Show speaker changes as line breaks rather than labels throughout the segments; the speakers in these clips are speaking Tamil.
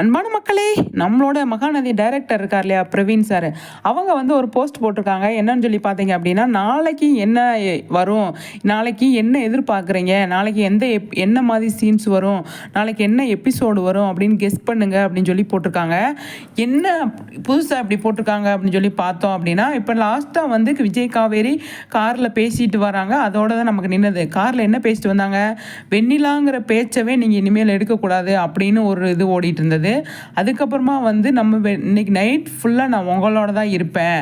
அன்பான மக்களே நம்மளோட மகாநதி டைரக்டர் இருக்கார் இல்லையா பிரவீன் சார் அவங்க வந்து ஒரு போஸ்ட் போட்டிருக்காங்க. என்னன்னு சொல்லி பார்த்தீங்க அப்படின்னா நாளைக்கு என்ன வரும்? நாளைக்கு என்ன எதிர்பார்க்குறீங்க? நாளைக்கு எந்த எப் என்ன மாதிரி சீன்ஸ் வரும்? நாளைக்கு என்ன எபிசோடு வரும்? அப்படின்னு கெஸ் பண்ணுங்க அப்படின்னு சொல்லி போட்டிருக்காங்க. என்ன புதுசாக அப்படி போட்டிருக்காங்க அப்படின்னு சொல்லி பார்த்தோம் அப்படின்னா இப்போ லாஸ்ட்டாக வந்து விஜய் காவேரி காரில் பேசிட்டு வராங்க. அதோட தான் நமக்கு நின்னது. காரில் என்ன பேசிட்டு வந்தாங்க? வெண்ணிலாங்கிற பேச்சவே நீங்கள் இனிமேல் எடுக்கக்கூடாது அப்படின்னு ஒரு இது ஓடிட்டு இருந்தது. அதுக்கப்புறமா வந்து நம்ம இன்னைக்கு நைட் ஃபுல்லாக நான் உங்களோட தான் இருப்பேன்.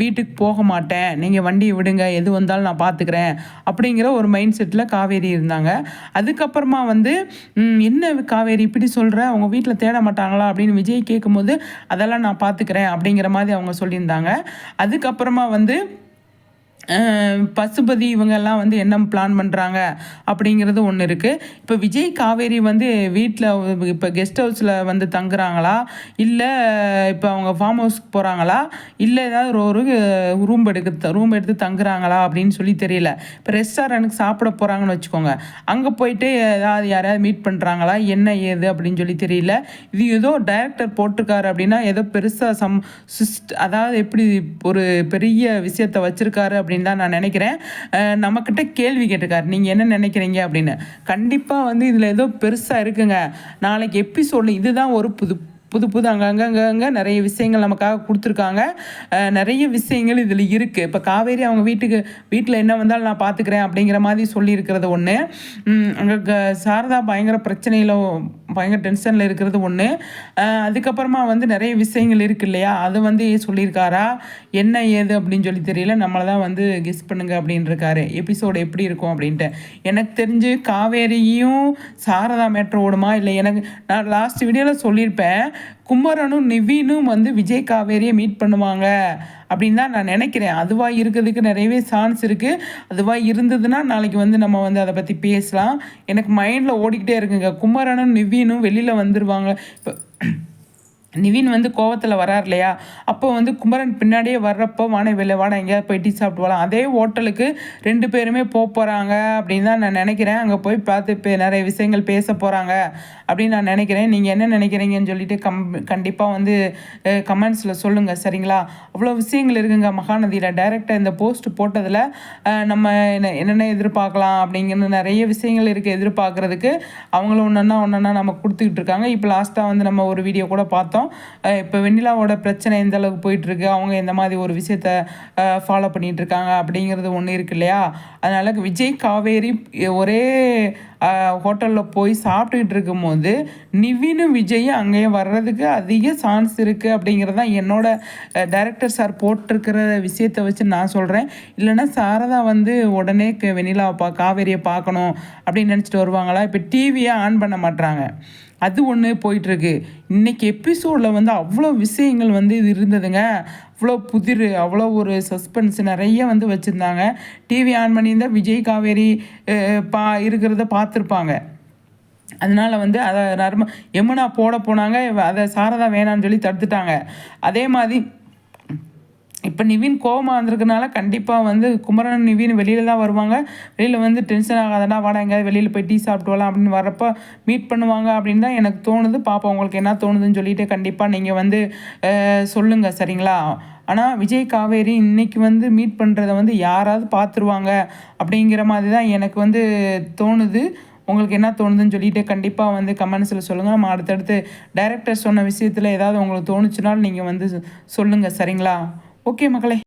வீட்டுக்கு போக மாட்டேன். நீங்கள் வண்டியை விடுங்க. எது வந்தாலும் நான் பார்த்துக்கிறேன் அப்படிங்கிற ஒரு மைண்ட் செட்டில் காவேரி இருந்தாங்க. அதுக்கப்புறமா வந்து என்ன காவேரி இப்படி சொல்கிற அவங்க வீட்டில் தேட மாட்டாங்களா? அப்படின்னு விஜய் கேட்கும்போது அதெல்லாம் நான் பார்த்துக்கிறேன் அப்படிங்கிற மாதிரி அவங்க சொல்லியிருந்தாங்க. அதுக்கப்புறமா வந்து பசுபதி இவங்கெல்லாம் வந்து என்ன பிளான் பண்ணுறாங்க அப்படிங்கிறது ஒன்று இருக்குது இப்போ விஜய் காவேரி வந்து வீட்டில் இப்போ கெஸ்ட் ஹவுஸில் வந்து தங்குறாங்களா? இல்லை இப்போ அவங்க ஃபார்ம் ஹவுஸ்க்கு போகிறாங்களா இல்லை ஏதாவது ஒரு ரூம் எடுக்க ரூம் எடுத்து தங்குறாங்களா அப்படின்னு சொல்லி தெரியல. இப்போ ரெஸ்டாரண்ட்டுக்கு சாப்பிட போகிறாங்கன்னு வச்சுக்கோங்க. அங்கே போயிட்டு ஏதாவது யாரையாவது மீட் பண்ணுறாங்களா என்ன ஏது அப்படின்னு சொல்லி தெரியல. இது ஏதோ டைரக்டர் போட்டிருக்காரு அப்படின்னா ஏதோ பெருசாக சம் சிஸ்ட் அதாவது எப்படி ஒரு பெரிய விஷயத்த வச்சுருக்காரு அப்படின்னு அப்படின்னு தான் நான் நினைக்கிறேன். நம்மக்கிட்ட கேள்வி கேட்டிருக்காரு. நீங்கள் என்ன நினைக்கிறீங்க அப்படின்னு. கண்டிப்பாக வந்து இதில் ஏதோ பெருசாக இருக்குங்க. நாளைக்கு எபிசோடில் இதுதான் ஒரு புது புது புது அங்கங்கங்க நிறைய விஷயங்கள் நமக்காக கொடுத்துருக்காங்க. நிறைய விஷயங்கள் இதில் இருக்குது இப்போ காவேரி அவங்க வீட்டுக்கு வீட்டில் என்ன வந்தாலும் நான் பார்த்துக்கிறேன் அப்படிங்கிற மாதிரி சொல்லியிருக்கிறது ஒன்று அங்கே சாரதா பயங்கர பிரச்சனையில் பயங்கர டென்ஷனில் இருக்கிறது ஒன்று அதுக்கப்புறமா வந்து நிறைய விஷயங்கள் இருக்கு இல்லையா? அது வந்து சொல்லியிருக்காரா? என்ன ஏது அப்படின்னு சொல்லி தெரியல. நம்மளை தான் வந்து கெஸ் பண்ணுங்க அப்படின்னு எபிசோடு எப்படி இருக்கும் அப்படின்ட்டு. எனக்கு தெரிஞ்சு காவேரியும் சாரதா மேட்ரு ஓடுமா? இல்லை எனக்கு நான் லாஸ்ட் வீடியோவில் சொல்லியிருப்பேன். குமரனும் நிவீனும் வந்து விஜய் காவேரியை மீட் பண்ணுவாங்க அப்படின்னு தான் நான் நினைக்கிறேன். அதுவாக இருக்கிறதுக்கு நிறையவே சான்ஸ் இருக்குது அதுவாக இருந்ததுன்னா நாளைக்கு வந்து நம்ம வந்து அதை பற்றி பேசலாம். எனக்கு மைண்டில் ஓடிக்கிட்டே இருக்குங்க. குமரனும் நிவீனும் வெளியில் வந்துடுவாங்க இப்போ நிவின் வந்து கோவத்தில் வரார் இல்லையா? அப்போ வந்து குமரன் பின்னாடியே வர்றப்போ வாணை வெளில வாடா எங்கேயாவது போய் டீ சாப்பிட்டு வரலாம் அதே ஹோட்டலுக்கு ரெண்டு பேருமே போக போகிறாங்க அப்படின்னு தான் நான் நினைக்கிறேன். அங்கே போய் பார்த்து இப்போ நிறைய விஷயங்கள் பேச போகிறாங்க அப்படின்னு நான் நினைக்கிறேன். நீங்கள் என்ன நினைக்கிறீங்கன்னு சொல்லிட்டு கம் கண்டிப்பாக வந்து கமெண்ட்ஸில் சொல்லுங்கள் சரிங்களா? அவ்வளோ விஷயங்கள் இருக்குங்க மகாநதியில். டைரெக்டாக இந்த போஸ்ட் போட்டதில் நம்ம என்ன என்னென்ன எதிர்பார்க்கலாம் அப்படிங்கிற நிறைய விஷயங்கள் இருக்குது எதிர்பார்க்குறதுக்கு. அவங்களும் ஒன்றா ஒன்றா நம்ம கொடுத்துக்கிட்டு இருக்காங்க. இப்போ லாஸ்ட்டாக வந்து நம்ம ஒரு வீடியோ கூட பார்த்தோம். பண்ணணும் இப்போ வெண்ணிலாவோட பிரச்சனை எந்த அளவுக்கு போயிட்டுருக்கு? அவங்க எந்த மாதிரி ஒரு விஷயத்த ஃபாலோ பண்ணிகிட்ருக்காங்க இருக்காங்க அப்படிங்கிறது ஒன்று இருக்கு இல்லையா? அதனால் விஜய் காவேரி ஒரே ஹோட்டலில் போய் சாப்பிட்டுக்கிட்டு இருக்கும்போது நிவினும் விஜயும் அங்கேயே வர்றதுக்கு அதிக சான்ஸ் இருக்குது அப்படிங்கிறது தான் என்னோட டைரக்டர் சார் போட்டிருக்கிற விஷயத்தை வச்சு நான் சொல்கிறேன் இல்லைன்னா சாரதா வந்து உடனே க- வெண்ணிலாவை பா காவேரியை பார்க்கணும் அப்படின்னு நினச்சிட்டு வருவாங்களா? இப்போ டிவியை ஆன் பண்ண மாட்டுறாங்க அது ஒன்று போயிட்டுருக்கு. இன்றைக்கி எபிசோடில் வந்து அவ்வளோ விஷயங்கள் வந்து இது இருந்ததுங்க. அவ்வளோ புதிர் அவ்வளோ ஒரு சஸ்பென்ஸ் நிறைய வந்து வச்சுருந்தாங்க. டிவி ஆன் பண்ணியிருந்தால் விஜய் காவேரி பா இருக்கிறத பார்த்துருப்பாங்க. அதனால வந்து அதை நர்ம யமுனா போட போனாங்க அதை சாரதா வேணான்னு சொல்லி தடுத்துட்டாங்க. அதே மாதிரி இப்போ நிவின் கோவமாக வந்திருக்கனால கண்டிப்பாக வந்து குமரன் நிவின் வெளியில் தான் வருவாங்க. வெளியில் வந்து டென்ஷன் ஆகாதடா வாடா எங்கேயாவது வெளியில் போய் டீ சாப்பிட்டு வரலாம் அப்படின்னு வரப்போ மீட் பண்ணுவாங்க அப்படின்னு தான் எனக்கு தோணுது. பாப்பா உங்களுக்கு என்ன தோணுதுன்னு சொல்லிட்டு கண்டிப்பாக நீங்கள் வந்து சொல்லுங்கள் சரிங்களா? ஆனால் விஜய் காவேரி இன்றைக்கி வந்து மீட் பண்ணுறத வந்து யாராவது பார்த்துருவாங்க அப்படிங்கிற மாதிரி தான் எனக்கு வந்து தோணுது. உங்களுக்கு என்ன தோணுதுன்னு சொல்லிட்டு கண்டிப்பாக வந்து கமெண்ட்ஸில் சொல்லுங்கள் நம்ம அடுத்தடுத்து டைரக்டர் சொன்ன விஷயத்தில் ஏதாவது உங்களுக்கு தோணுச்சுனாலும் நீங்கள் வந்து சொல்லுங்கள் சரிங்களா? ஓகே மக்களே